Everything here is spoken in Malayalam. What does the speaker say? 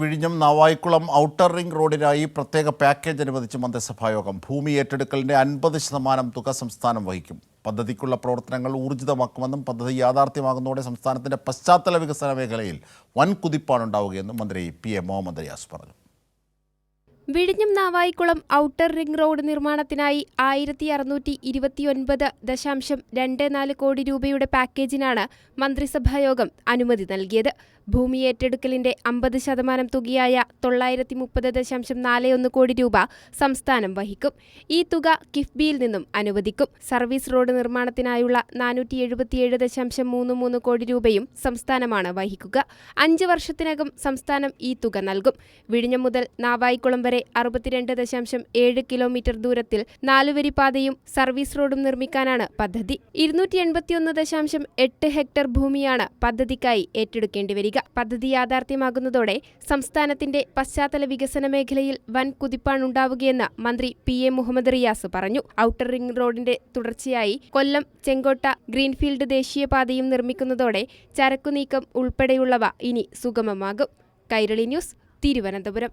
വിഴിഞ്ഞം നാവായിക്കുളം ഔട്ടർ റിംഗ് റോഡിനായി പ്രത്യേക പാക്കേജ് അനുവദിച്ച് മന്ത്രിസഭായോഗം. ഭൂമി ഏറ്റെടുക്കലിന്റെ അൻപത് ശതമാനം തുക സംസ്ഥാനം വഹിക്കും. പദ്ധതിക്കുള്ള പ്രവർത്തനങ്ങൾ ഊർജിതമാക്കുമെന്നും പദ്ധതി യാഥാർത്ഥ്യമാകുന്നതോടെ സംസ്ഥാനത്തിന്റെ പശ്ചാത്തല വികസന മേഖലയിൽ വൻ കുതിപ്പാണ് മന്ത്രി പി എ മുഹമ്മദ് റിയാസ് പറഞ്ഞു. വിഴിഞ്ഞം നാവായിക്കുളം ഔട്ടർ റിംഗ് റോഡ് നിർമ്മാണത്തിനായി ആയിരത്തി അറുന്നൂറ്റി ഇരുപത്തിയൊൻപത് ദശാംശം രണ്ട് നാല് കോടി രൂപയുടെ പാക്കേജിനാണ് മന്ത്രിസഭായോഗം അനുമതി നൽകിയത്. ഭൂമി ഏറ്റെടുക്കലിന്റെ അമ്പത് ശതമാനം തുകയായ തൊള്ളായിരത്തി മുപ്പത് ദശാംശം നാല് ഒന്ന് കോടി രൂപ സംസ്ഥാനം വഹിക്കും. ഈ തുക കിഫ്ബിയിൽ നിന്നും അനുവദിക്കും. സർവീസ് റോഡ് നിർമ്മാണത്തിനായുള്ള നാനൂറ്റി എഴുപത്തിയേഴ് ദശാംശം മൂന്ന് മൂന്ന് കോടി രൂപയും സംസ്ഥാനമാണ് വഹിക്കുക. അഞ്ച് വർഷത്തിനകം സംസ്ഥാനം ഈ തുക നൽകും. വിഴിഞ്ഞം മുതൽ നാവായിക്കുളം വരെ അറുപത്തിരണ്ട് ദശാംശം ഏഴ് കിലോമീറ്റർ ദൂരത്തിൽ നാലുവരി പാതയും സർവീസ് റോഡും നിർമ്മിക്കാനാണ് പദ്ധതി. ഇരുന്നൂറ്റി എൺപത്തിയൊന്ന് ദശാംശം എട്ട് ഹെക്ടർ ഭൂമിയാണ് പദ്ധതിക്കായി ഏറ്റെടുക്കേണ്ടി വരിക. പദ്ധതി യാഥാർത്ഥ്യമാകുന്നതോടെ സംസ്ഥാനത്തിന്റെ പശ്ചാത്തല വികസന മേഖലയിൽ വൻ കുതിപ്പാണുണ്ടാവുകയെന്ന് മന്ത്രി പി എ മുഹമ്മദ് റിയാസ് പറഞ്ഞു. ഔട്ടർ റിംഗ് റോഡിന്റെ തുടർച്ചയായി കൊല്ലം ചെങ്കോട്ട ഗ്രീൻഫീൽഡ് ദേശീയപാതയും നിർമ്മിക്കുന്നതോടെ ചരക്കുനീക്കം ഉൾപ്പെടെയുള്ളവ ഇനി സുഗമമാകും. കൈരളി ന്യൂസ് തിരുവനന്തപുരം.